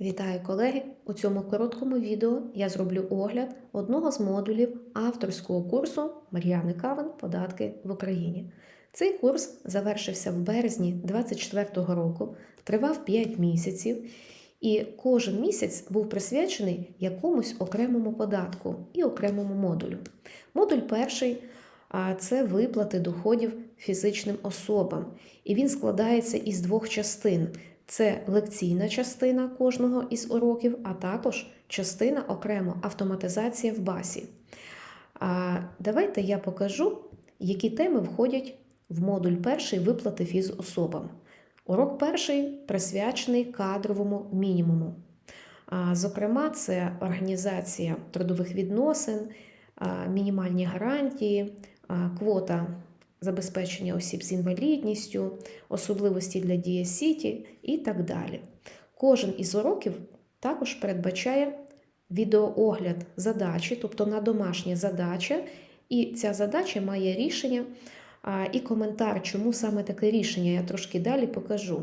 Вітаю колеги! У цьому короткому відео я зроблю огляд одного з модулів авторського курсу Мар'яни Кавен Податки в Україні. Цей курс завершився в березні 2024 року, тривав 5 місяців, і кожен місяць був присвячений якомусь окремому податку і окремому модулю. Модуль перший це виплати доходів фізичним особам, і він складається із двох частин. Це лекційна частина кожного із уроків, а також частина окремо автоматизація в басі. А давайте я покажу, які теми входять в модуль перший виплати фізособам. Урок перший присвячений кадровому мінімуму. А, Зокрема, це організація трудових відносин, мінімальні гарантії, квота забезпечення осіб з інвалідністю, особливості для Дія Сіті і так далі. Кожен із уроків також передбачає відеоогляд задачі, тобто на домашня задача, і ця задача має рішення і коментар, чому саме таке рішення, я трошки далі покажу.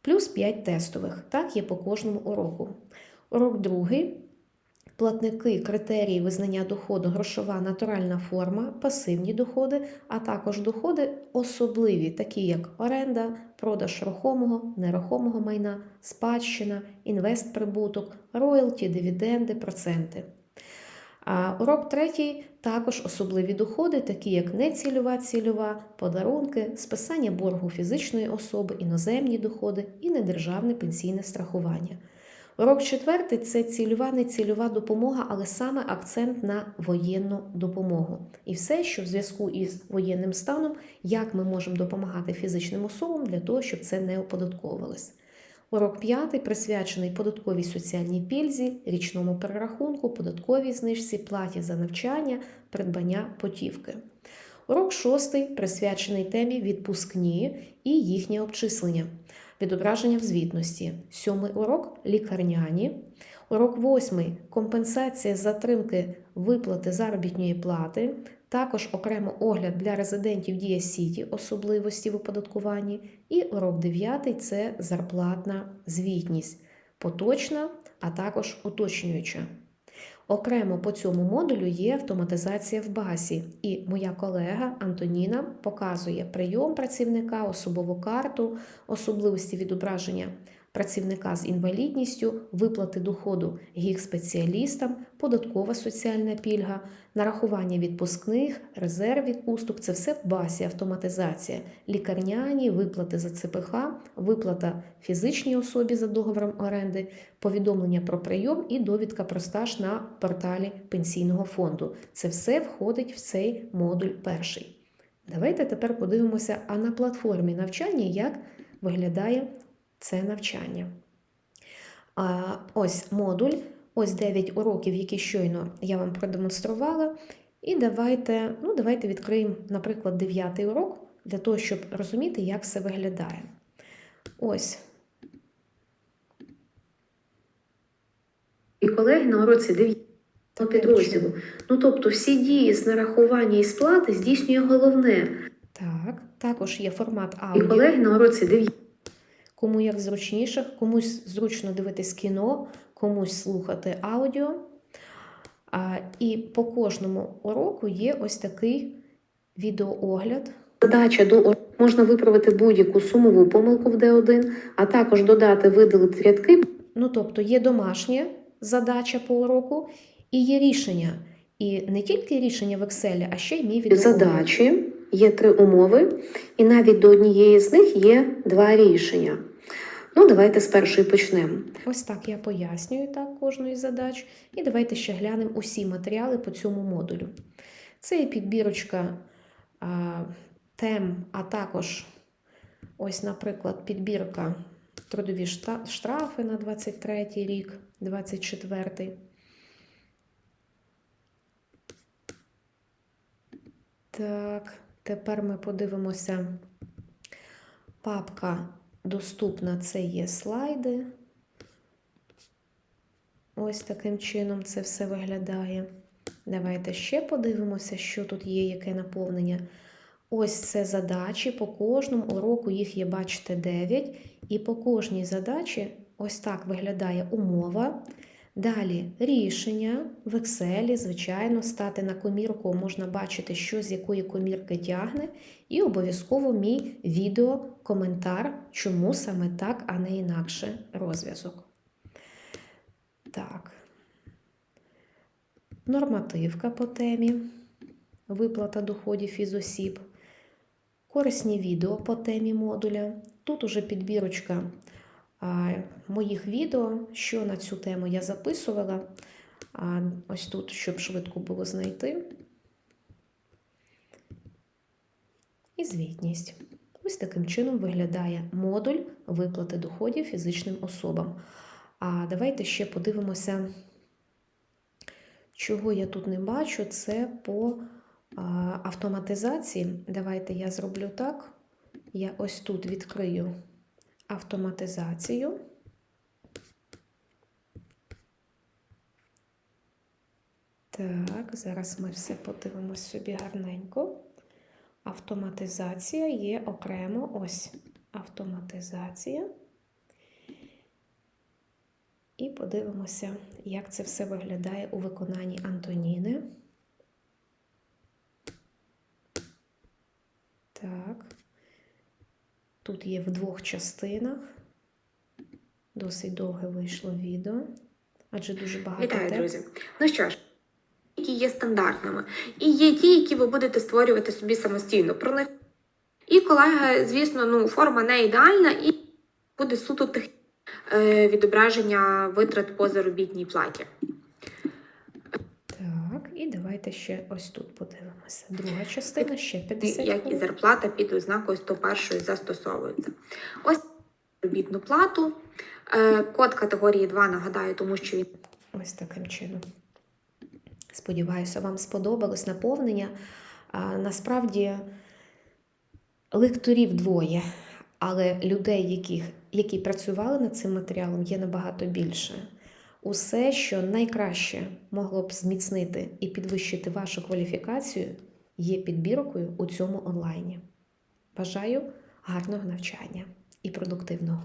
Плюс 5 тестових, так є по кожному уроку. Урок другий. Платники, критерії визнання доходу, грошова натуральна форма, пасивні доходи, а також доходи особливі, такі як оренда, продаж рухомого, нерухомого майна, спадщина, інвестприбуток, роялті, дивіденди, проценти. А урок третій також особливі доходи, такі як нецільова, цільова, подарунки, списання боргу фізичної особи, іноземні доходи і недержавне пенсійне страхування. Урок четвертий це цільова, нецільова допомога, але саме акцент на воєнну допомогу. І все, що в зв'язку із воєнним станом, як ми можемо допомагати фізичним особам для того, щоб це не оподатковувалось. Урок п'ятий присвячений податковій соціальній пільзі, річному перерахунку, податковій знижці, платі за навчання, придбання потівки. Урок шостий присвячений темі відпускні і їхнє обчислення відображення в звітності. Сьомий урок лікарняні. Урок восьмий компенсація затримки виплати заробітної плати. Також окремо огляд для резидентів Дія Сіті, особливості в оподаткуванні. І урок дев'ятий це зарплатна звітність, поточна, а також уточнююча. Окремо по цьому модулю є автоматизація в базі, і моя колега Антоніна показує прийом працівника, особову карту, особливості відображення працівника з інвалідністю, виплати доходу гік-спеціалістам, податкова соціальна пільга, нарахування відпускних, резерв відпусток це все в базі автоматизація, лікарняні, виплати за ЦПХ, виплата фізичній особі за договором оренди, повідомлення про прийом і довідка про стаж на порталі пенсійного фонду. Це все входить в цей модуль перший. Давайте тепер подивимося, а на платформі навчання як виглядає це навчання. Ось модуль, ось 9 уроків, які щойно я вам продемонструвала. І давайте, ну, давайте відкриємо, наприклад, 9 урок для того, щоб розуміти, як все виглядає. Ось. І колеги на уроці 9 підрозділу. Ну, тобто, всі дії з нарахування і сплати здійснює головне. Так, також є формат аудіо. І колеги на уроці 9 кому як зручніше, комусь зручно дивитись кіно, комусь слухати аудіо. І по кожному уроку є ось такий відеоогляд. Задача до можна виправити будь-яку сумову помилку в D1, а також додати, видалити рядки. Ну, тобто є домашня задача по уроку і є рішення. І не тільки рішення в Excel, а ще й мій відеоогляд. Задачі є три умови, і навіть до однієї з них є два рішення. Ну, давайте з першої почнемо. Ось так я пояснюю так кожну із задач. І давайте ще глянемо усі матеріали по цьому модулю. Це є підбірочка а, тем, а також, ось, наприклад, підбірка трудові штрафи на 23 рік, 24. Так, тепер ми подивимося папка доступна це є слайди. Ось таким чином це все виглядає. Давайте ще подивимося, що тут є, яке наповнення. Ось це задачі. По кожному уроку їх є, бачите, 9. І по кожній задачі ось так виглядає умова. Далі. Рішення. В Excel, звичайно, стати на комірку можна бачити, що з якої комірки тягне, і обов'язково мій відео, коментар, чому саме так, а не інакше. Розв'язок. Так. Нормативка по темі, виплата доходів із осіб, корисні відео по темі модуля. Тут уже підбірочка моїх відео, що на цю тему я записувала. Ось тут, щоб швидко було знайти. І звітність. Ось таким чином виглядає модуль виплати доходів фізичним особам. А давайте ще подивимося, чого я тут не бачу, це по автоматизації. Давайте я зроблю так. Я ось тут відкрию автоматизацію. Так, зараз ми все подивимось собі гарненько. Автоматизація є окремо ось автоматизація. І подивимося, як це все виглядає у виконанні Антоніни. Так. Тут є в двох частинах. Досить довге вийшло відео, адже дуже багато Вітаю, тем. друзі. Ну що ж, які є стандартними, і є ті, які ви будете створювати собі самостійно. Про них і колега, звісно, ну форма не ідеальна, і буде суто тех... е, відображення витрат по заробітній платі. І давайте ще ось тут подивимося. Друга частина ще 50 як і зарплата під ознакою 101 застосовується. Ось заробітну плату. Е, Код категорії 2 нагадаю, тому що він Ось таким чином. Сподіваюся, вам сподобалось наповнення. А, насправді лекторів двоє, але людей, яких, які працювали над цим матеріалом, є набагато більше. Усе, що найкраще могло б зміцнити і підвищити вашу кваліфікацію, є підбіркою у цьому онлайні. Бажаю гарного навчання і продуктивного!